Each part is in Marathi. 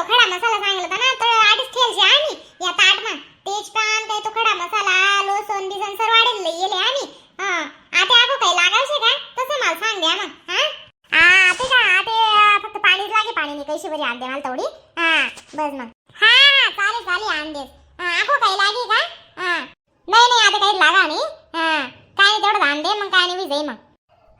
खडा मसाला हा? पाणी नाही बरी आणते मला तेवढी? हा बस मग. हा हा चालेल चालेल आणते आपण काही लागे का? हा. नाही नाही आता काही लागा नाही हा. काय नाही तेवढं आणते मग काय नाही विजय मग.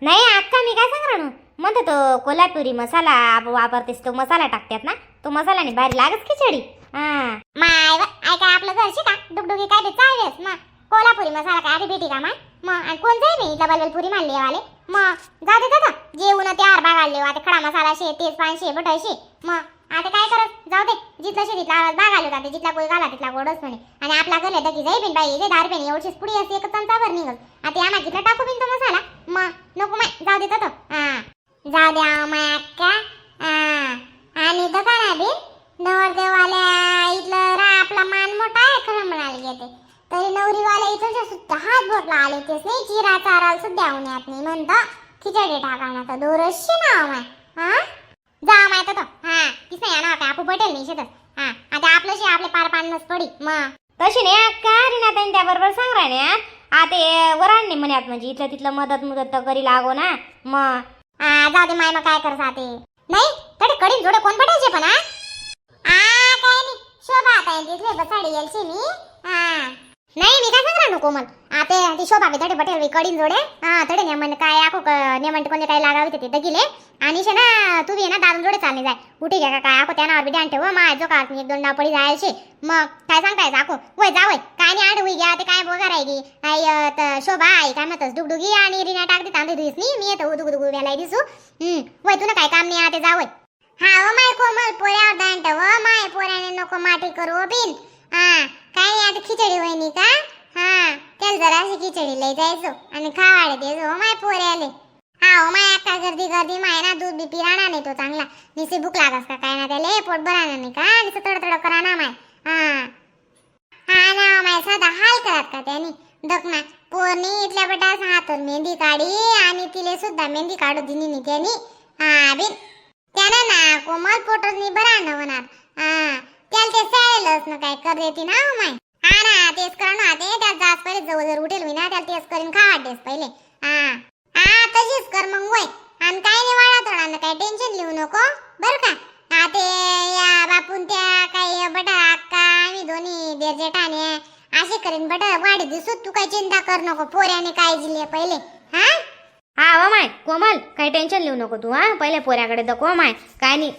नाही अक्का मी काय ना म्हणतो तो कोल्हापुरी मसाला आप- वापरतेस तो मसाला टाकतात ना? तो मसाला नाही बाहेर लागच खिचडी. हा. माय व, ऐका आपलं घरची का डुगडुगी काय ते चालवेस मग कोल्हापुरी मसाला काय आधी भेटी का माय? मग आणि कोण जाई मी? डबल पुरी मानली वाले मग जाऊ दे. दादा जेवण ते आरबा घालले आता खडा मसाला शे तेच पान शे बटायशे मग आता काय करत? जाऊ दे. जिथला शे तिथला बाग आलो जाते जिथला कोई घाला तिथला गोडच म्हणे. आणि आपला गले दगी जाई बिन बाई ते दार पेन एवढीच पुडी असते एक चमचाभर निघल. आता या मागितला टाकू बिन तो मसाला. मग नको माय जाऊ दे दादा हा जाऊ द्या माय अक्का. आणि दुकाना बिन नवरदेवाल्या इथलं रा आपला मान मोठा आहे खरं म्हणाले गेले. तरी नवरीवाल्या इथं सुद्धा हात बोटला आले तेच नाही चिरा चारा सुद्धा उन्यात नाही म्हणता. खिचडी टाकाना तर दोरसशी ना माय. हा जा माय तीच नाही ना काय आपू पटेल नाही शेतात. हा आता आपलं आपले पार पाडणंच पडी. मग तशी नाही अक्का रिनाताईन त्याबरोबर सांग राहण्यात आता वराण नाही म्हणत म्हणजे इथलं तिथलं मदत मुदत तर करी लागो ना. मग जाऊ दे माय मग काय करत ते. नाही कडे कडीन जोडे कोण पटायचे पण आ काय नाही. शोभा आता तिथले बसाडी येलशी मी. हा. नाही मी कोमल. आते ती शोभा बी तडे पटेल बी कडीन जोडे. हा तडे नेमन काय आखो नेमन कोणते काय लागावे ते दगिले. आणि शे ना तू बी ना दादून जोडे चालले जाय. उठी घ्या काय आखो त्यानावर बी ध्यान ठेव माय जो का एक दोन डाव पडी जायचे. मग काय सांगताय आखो? वय जावय काय नाही आड होई घ्या ते काय बोगा राहिली आई शोभा आई काय म्हणतस? डुगडुगी आणि रिना टाकते तांदूळ दिसली मी येतो उदुग उदुग वेला दिसू. हम्म वय तुला काय काम नाही आते जावय हा ओ माय कोमल पोऱ्यावर दांट व माय पोऱ्याने नको माटी करू बिन. हा काय नाही आता खिचडी वहिनी का? त्याला जरा अशी खिचडी लई जायचो आणि खावाडे द्यायचो माय हो माय पोऱ्याले. हा ओ माय आता गर्दी गर्दी माय ना दूध बी पिराणा नाही तो चांगला. निशी भूक लागस का काय ना त्याला? पोट भराना नाही का? निसे तडतड तड करा ना माय. हा. हा ना माय साधा हाल करत का त्यानी? दखना पोरनी इथल्या बेटा हातून मेहंदी काढी आणि तिले सुद्धा मेहंदी काढू दिली नी त्यानी. हा बिन. त्यानं ना कोमल पोटनी बरा न होणार. हा. त्याला ते सॅलच ना काय कर देते ना हो माय. हा ना तेच कर ना ते त्यात जास पहिले जवळ जर उठेल मी ना त्याला तेच करीन. खा वाटेस पहिले. हा. हा तशीच कर मग वय. आणि काय नाही वाढा थोडा ना काय टेन्शन लिहू नको. बर का? हा ते या बापून त्या काही बटा अक्का आम्ही दोन्ही देर जेठाने असे करीन बटा वाढी दिसू तू काही चिंता कर नको. पोऱ्याने काय दिले पहिले. हा? हा व माय. कोमल काही टेन्शन लिहू नको तू हा. पहिले पोऱ्याकडे दको माय काय नाही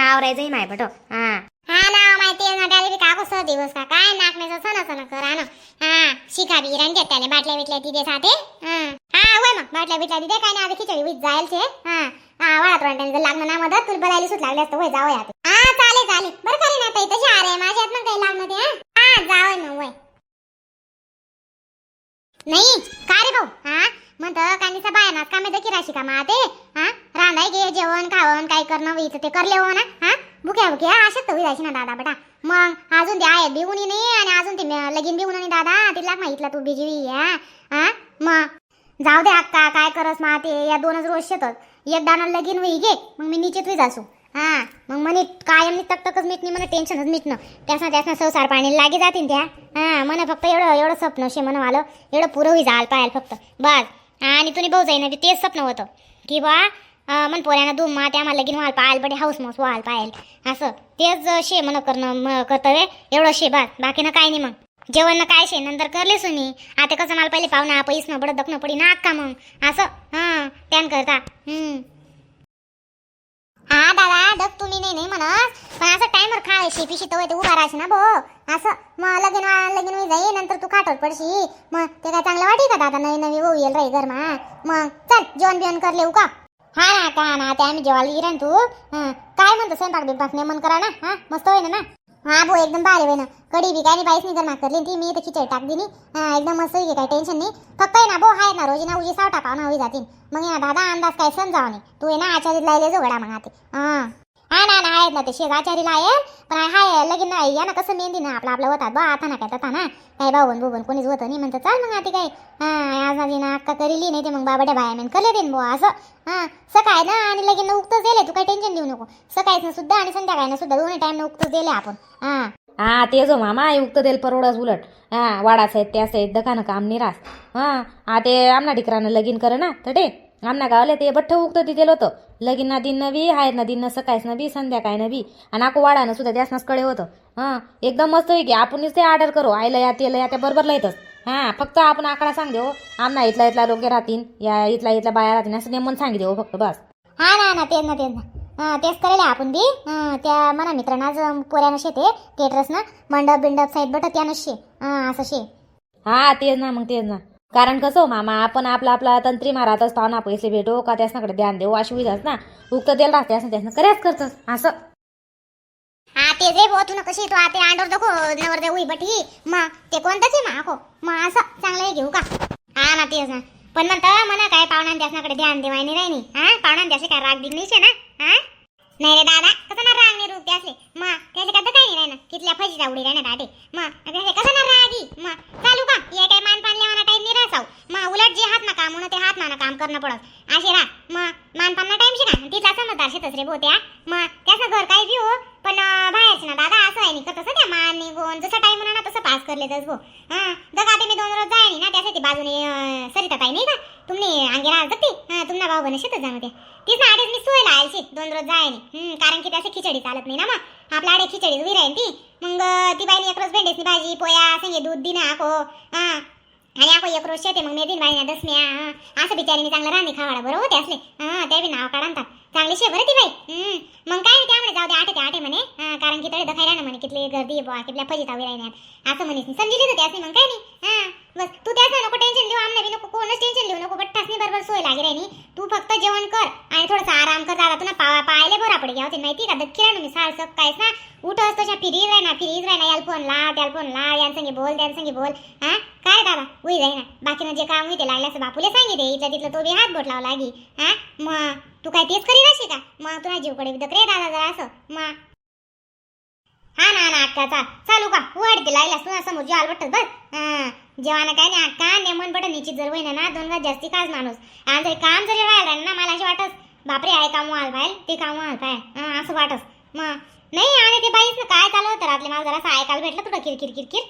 आवरायचंही माय बट. हा. हा ना ना त्याला बी काको सह दिवस का? काय नाकण्याचं सण सण करा ना. हा शिका बी रंजत त्याने बाटल्या बिटल्या तिथे साथे. हा. हा वय मग बाटल्या बिटल्या तिथे काय नाही आता खिचडी वीज जाईल ते हा. हा वळा तोंडाने जर लागलं ना मदत तुला बलायला सुट लागले असतं वय जावं आता हा चालेल चालेल. बरं करेन आता इथं शार आहे माझ्यात ना काही लागलं ते हा. हा जावं मग वय. नाही का रे भाऊ? हा म्हणतं कानीचा बाया कामे तर राशी कामा ते हा रांधाय घे जेवण खावण काय करणं होईत ते करले हो. ना हा? भुक्या भुक्या अशाच तर जायची ना दादा बेटा. मग अजून ते आहे बिवणी नाही आणि अजून ते लगीन बिवून नाही दादा तिला माहितला तू बिजवी या हा? मग जाऊ दे अक्का काय करस मा ते या दोनच रोज शेतात. एक दाना लगीन होई गे मग मी निश्चित होई जासू हा? मग म्हणे कायम तकतकच मिटणे मला टेन्शनच मिटणं. त्यासना त्यासना संसार पाणी लागे जातील त्या हा? मला फक्त एवढं एवढं स्वप्न शे म्हणा आलं एवढं पुरं होई जाल पाहायला फक्त. बस. आणि तुम्ही भाऊ जाईन तेच स्वप्न होतं. की बा मन पोऱ्यानं धूम मा त्या लगीन व्हाल पाहाल बडे हाऊस मौस व्हाल पाहाल असं. तेच शे म्हण करणं म- कर्तव्य एवढं शे बस. बाकीनं काय नाही मग. जेवण काय शे? नंतर करले सुनी. आता कसं मला पहिले पाहुणा पैस न बडं दखणं पडी ना का मग? असं. हां त्यान करता. हम्म. हा दादा दग तुम्ही नाही नाही म्हणत. पण असं टायमर खा शेपी शितो ते उभा राहशी ना भो. असं. मग लगीन लगीन मी जाई नंतर तू खाटवर पडशी. मग ते काय चांगलं वाटी का दादा? नवी नवी होऊ येईल राही घर मग चल जेवण बिवण कर लेऊ का हा ना का ना ते आम्ही जेवायला गेला तू. हं. काय म्हणतो स्वयंपाक बिंपाक नेमन करा ना हा? मस्त होईन ना? हा भाऊ एकदम भारी होईन. कढी बी काय नाही बाईस नाही कर करली ती मी तर खिचडी टाक दिली. हा एकदम मस्त होईल काय टेन्शन नाही. फक्त आहे ना भाऊ आहे ना रोजी ना उजी साव टाकाव ना होई जातील. मग ये ना दादा अंदाज काय समजाव नाही. तू आहे ना आचार्य लायले जोगडा मग आते. हा. हा ना ना आहेत ना ते शेजाचारीला आहे पण हाय लगीन नाही. या ना कसं मेहंदी ना आपला आपला होतात. बा आता ना काय तथा ना. काय बाबन बुबन कोणीच होतं नाही. म्हणतं चाल मग आता काय हां आज आधी ना अक्का करीली नाही ते. मग बाबाड्या बाया मेन करले देईन बुवा असं. हां सकाळ ना आणि लगीन उगतच दिले तू काही टेन्शन देऊ नको. सकाळीच सुद्धा आणि संध्याकाळी सुद्धा दोन्ही टाइम उगतच दिले आपण. हां. हा ते जो मामा युक्त तेल परवडस उलट. हा वाडाच आहेत त्याच आहेत दखानं काम निरास. हा आ ते आमना डिकरानं लगीन कर ना तर ते आमना गावले ते बठ्ठ उगतं तिथे होतं. लगीन ना दिन बी आहेत ना दिन सकाळीच ना बी संध्याकाळी ना बी आणि आको वाडानं सुद्धा त्यासनंच कडे होतं. हां एकदम मस्त आहे की आपणच ते ऑर्डर करू. आयला या तेल या त्या बरोबर येतच हां फक्त आपण आकडा सांग देऊ आमना इथला इथला लोक राहतील या इथला इथला बाया राहतील असं नेमून सांग देऊ फक्त बस. हा ना ना तेच ना तेच ना. हा, तेच करेल आपण बी. हा, त्या म्हणा मित्रांना आज पोऱ्यानं शेते थिएटर्स ना. मंडप बिंडप साईड बट त्यानं शे. हा असं शे. हा तेच ना मग तेच ना. कारण कसं हो मामा आपण आपला आपला तंत्री मारत असतो ना पैसे भेटो का त्यासनाकडे ध्यान देऊ अशी विधाच ना. उक्त तेल राहते असं त्यासनं करायच करतस असं. हा ते रे भाऊ तू कशी तू आते आंडोर दखो नवर दे उई बटी. मग ते कोणतंच आहे माको आखो. मग असं चांगलं घेऊ का? हा ना तेच ना. पण म्हणतं म्हणा काय पाहुण्या त्यासनाकडे ध्यान देवाय राहिनी हा पाहुण्या त्याशी काय राग दिली ना? हा? नाही रे दादा कसं ना राग नाही रूप त्यासले मग त्याचे काय काही नाही ना कितल्या फजी उडी राहणार आटे मग कसं ना रागी? मग चालू का? ये काय मान पान लेवाना टाईम नाही मग उलट जे हात ना काम म्हणून ते हात ना काम करणं पडत. असे रा मग मानपांना पान टाईम शे का तिथला समजदार शेतच रे बोत्या मग त्याचं घर काही बी हो पण अं, बाहेरचे ना दादा असं आहे नाही का तसं त्या मान निघून जसं टाईम म्हणा ना तसं पास करले तस गो हा. जगा ते मी दोन रोज जाय ना त्यासाठी बाजूने सरिता ताई नाही का? तुम्ही अंगे राहत जगते हा तुम्हाला भाऊ बने शेतच जाणते तीच ना आडीच मी सोयला आयची दोन रोज जाय हम्म कारण की त्याचे खिचडी चालत नाही ना मग. आपल्या आडे खिचडी उभी राहील ती. मग ती बाईने एक रोज भेंडेसनी भाजी पोया संगे दूध दिना को हा. आणि आपण एक रोज शेते मग मेदीन बाई दसम्या असं बिचारीने चांगलं राहणे खावाडा बरोबर हो असले. हा त्या बी नाव काढतात चांगली शे बरं ती बाई. हम्म. मग काय नाही त्यामुळे जाऊ दे आठे ते आठे म्हणे. हा, कारण की तळे दखायला ना म्हणे कितली गर्दी बा कितल्या फजी तावी राहण्यात असं म्हणे. समजली तर त्यासनी मग काय नाही. हा बस. तू त्याचं नको टेन्शन घेऊ आमना बी नको कोणच टेन्शन घेऊ नको बट्टासनी बरोबर सोय लागे राहिनी तू फक्त जेवण कर आणि थोडासा आराम कर दादा. तुला पावा पाहायला बरं पडे घ्या माहिती का? दक्की ना मी सार कायच ना उठस तशा फिरीज राही ना फिरीज राही ना. फोन ला त्याल फोन ला यांसंगी बोल त्यांसंगी बोल. हा? काय दादा? उई जाई ना बाकीनं जे काम होते लागल्याचं बापूले सांगितले. इथलं तिथलं तो बी हात बोट लावला लागी हा? मग तू काय तेच करी राशी का? मग तुला जीवकडे विदक रे दादा जरा असं. मग हा ना ना अक्का चाल. चालू का? वाढते लागल्यास तुला समोर जेवाल वाटत बस. हा. जेवाना काय नाही अक्का नेमन बटन निश्चित जर होईना ना दोन वाज जास्ती काच माणूस. आणि जरी काम जरी राहिलं ना मला अशी वाटस बापरे आहे काम व्हाल पाहिजे ते काम व्हाल काय असं वाटस मग नाही आणि ते बाईच काय चालू होतं रात्री? मला जरा ऐकायला भेटलं तुला किरकिर किरकिर.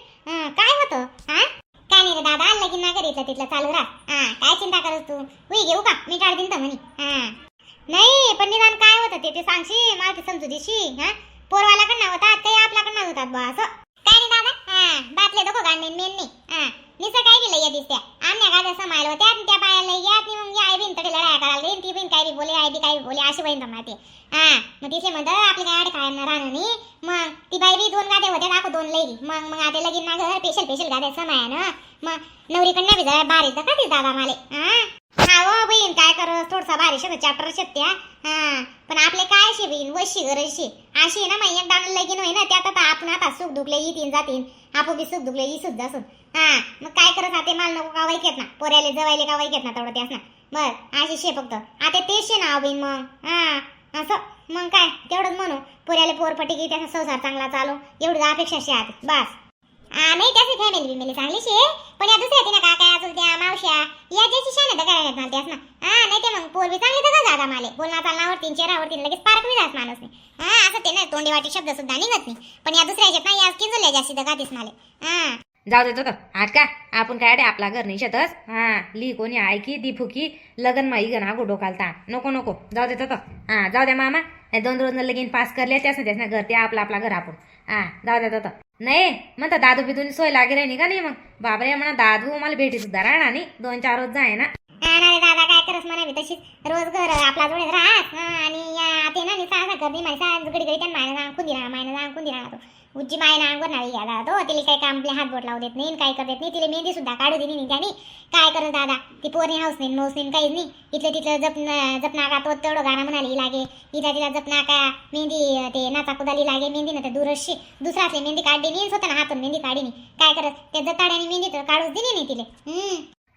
काय होतं? हा? काय नाही रे दादा लगीन ना करीतलं तिथलं चालू राह. हा काय चिंता करत तू? होई घेऊ का? मी काढ दिन तर म्हणे. हा. नाही पण निदान काय होतं ते ते सांगशी मला ते समजू देशी हा? पोरवाल्याकडनं होतात काही आपल्याकडनं होतात बा असं. काय नाही दादा? हा बातले दखो गांडे मेन नाही हा. निसं काय केलं या दिसत्या आमच्या गाड्या समायला होत्या आणि त्या बायाला यात नाही. मग आई बिन तडे लढाया करायला गेली ती बिन काय बी बोले आई बी काय बी बोले अशी बहीण माहिती हा मग तिथे म्हणत आपली काय काय राहणं नाही. मग ती बाई बी दोन गाड्या होत्या दाखव दोन लई. मग मग आता लगीन ना घर स्पेशल स्पेशल गाड्या समाया ना मग नवरीकडनं बी जरा बारीक का ती दादा माले. हा? हा हो बहीण काय करस थोडसा भारी बारीक चॅप्टर शेत्या हा. पण आपले काय शे बहीण? वशी गरजशी अशी आहे ना मग एकदा लगीन होई ना त्यात आता आपण आता सुख दुखले येतीन जातीन. आपो बी सुख दुखले सुद्धा सुख. हा मग काय करत आता माल नको का वैकेत ना. पोऱ्याले जवायले का वैकेत ना तेवढं त्यास ना. बर अशी शे फक्त. आता तेच शे ना बहीण मग. हा असं. मग काय? तेवढंच म्हणू. पोऱ्याले पोरपटी की त्याचा संसार चांगला चालू. एवढी अपेक्षा शे आता बस. नाही त्याची फॅमिली बिमिली चांगली शे पण या दुसऱ्या तिनं काका अजून त्या मावश्या या ज्याची शान तर करायला ना त्यास ना. हा नाही ते मग पोरवी चांगली तर जागा माले. बोलणं चालण्यावरती चेहऱ्यावरती लगेच पार्क मी जात माणूस नाही हा असं ते ना तोंडी वाटी शब्द सुद्धा निघत नाही. पण या दुसऱ्या ह्याच्यात ना या किंजल्या जास्ती तर गातीस माले. हा जाऊ देतो आठ का आपण काय रे आपला घर नाही शेतस हा ली कोणी ऐकी दी फुकी लगन माई गणा गोडो घालता नको नको. जाऊ देतो हा जाऊ द्या मामा. दोन रोज लगीन पास करले त्यास ना त्यास ना घर ते आपलं आपला घर आपण. हा जाऊ द्या तर नाही म्हणता दादू बिदूनी सोय लागे राहिली का नाही मग? बाबरे म्हणा दादू मला भेटी सुद्धा राहणार नाही. दोन चार रोज जाय ना. दादा काय करस म्हणा तशीच? रोज घर आपला जोडे राहस आणि ते ना निसा असा गर्दी माणसा गडी गडी त्यांना मायना सांगून दिला मायना सांगून दिला तो. उज्जी मायना अंगवर नाही गेला तो तिला काही काम आपले हात बोट लावू देत नाही काही करत नाही तिला मेहंदी सुद्धा काढू दिली नाही त्याने. काय करत दादा ती पोरणी हाऊस नाही मौस नाही काहीच नाही. इथलं तिथलं जप जपना का तो तेवढं गाणं म्हणाली लागे. इथं तिला जपना का मेहंदी ते नाचा कुदाली लागे मेहंदी ना तर दूरशी दुसरा असले मेहंदी काढली नाही स्वतः हातून मेहंदी काढी नाही. काय करत? त्या जताड्याने मेहंदी तर काढूच दिली नाही तिला.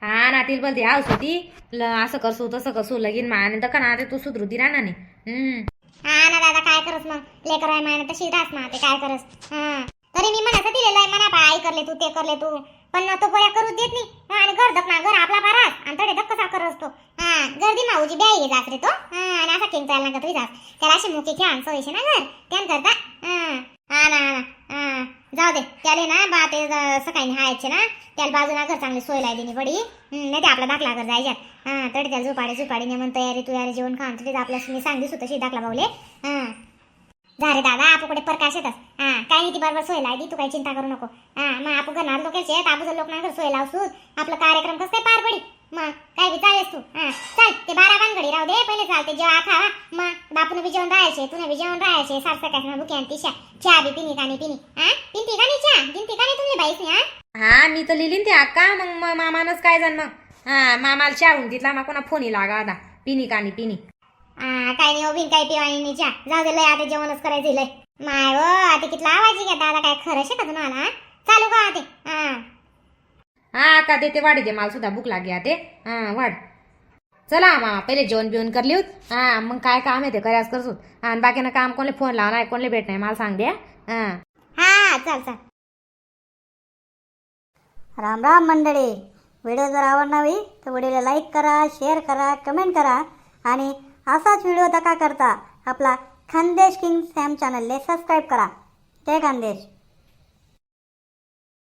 हा ना तिला बोलते हाऊस होती ल असं करसू तसं करसू लगीन मा तर का ना तू सुधरू राहणार नाही. हम्म. हा ना दादा काय करस मग? लेकर आहे मायना तशी रास ना ते काय करस? हा. तरी मी म्हणत दिलेलं आहे म्हणा बा करले तू ते करले तू. पण ना तो पोया करू देत नाही. हा, आणि घर धक ना घर आपला पारास आणि तडे धक्क साखर करस तो हा गर्दी माऊजी ब्याई जात रे तो. हा आणि असा किंग चालला का तुझी त्याला अशी मुके खेळ आणसो येशे ना घर. त्यान करता जाऊ दे. त्याले ना बा ते सकाळी हायचे ना त्याला बाजूला घर चांगली सोय लाय दिली पडी नाही ते आपला दाखला घर जायच्या. हा तरी त्याला झोपाडे झोपाडे नेमून तयारी तुयारी जेवण खाऊन तरी आपल्या मी सांगलीस होतं शी दाखला बावले हा. जा दादा आपकडे प्रकाश येतात. हा काही नाही ती बरोबर सोय लावली तू काही चिंता करू नको. हा मग आपण घरणार लोकांचे आहेत आपण जर लोक घर सोय लावसूत आपला कार्यक्रम कसं काय पार पडी मग काय बी चालेस तू? हा चल ते बारा बानगडी राहू दे पहिले चालते जेव्हा खावा मग बापून बी जेवण राहायचे तुला बी जेवण राहायचे सारखं काय बुके आणि तिशा. चहा बी पिनी कानी पिनी? हा पिंती का नाही चहा? गिनती का नाही तुम्ही बाईस हा हा मी तर लिहिली ना ते अक्का मग मामानंच काय जाण मग हा मामाला चाहून तिथला मग कोणा फोनी लागा आता. पिनी कानी पिनी? हा काय नाही ओबीन काय पिवाणी नाही चहा. जाऊ दे लय आता जेवणच करायचं लय. माय आता कितला आवाज घ्या दादा काय खरं शे का तुम्हाला हा? चालू का ते. हा. हा का देते वाढी दे. मला सुद्धा भूक लागे ते हा वाढ. चला मा पहिले जेवण बिवण करली होत हा मग काय काम आहे ते करायच करसूत आणि बाकीनं काम कोणले फोन लावणार कोणले भेट नाही मला सांग द्या हा. हा. चल चल. राम राम मंडळी. व्हिडिओ जर आवडणावी तर व्हिडिओला लाईक करा शेअर करा कमेंट करा. आणि असाच व्हिडिओ दका करता आपला खानदेश किंग सॅम चॅनलले सबस्क्राईब करा. जय खानदेश.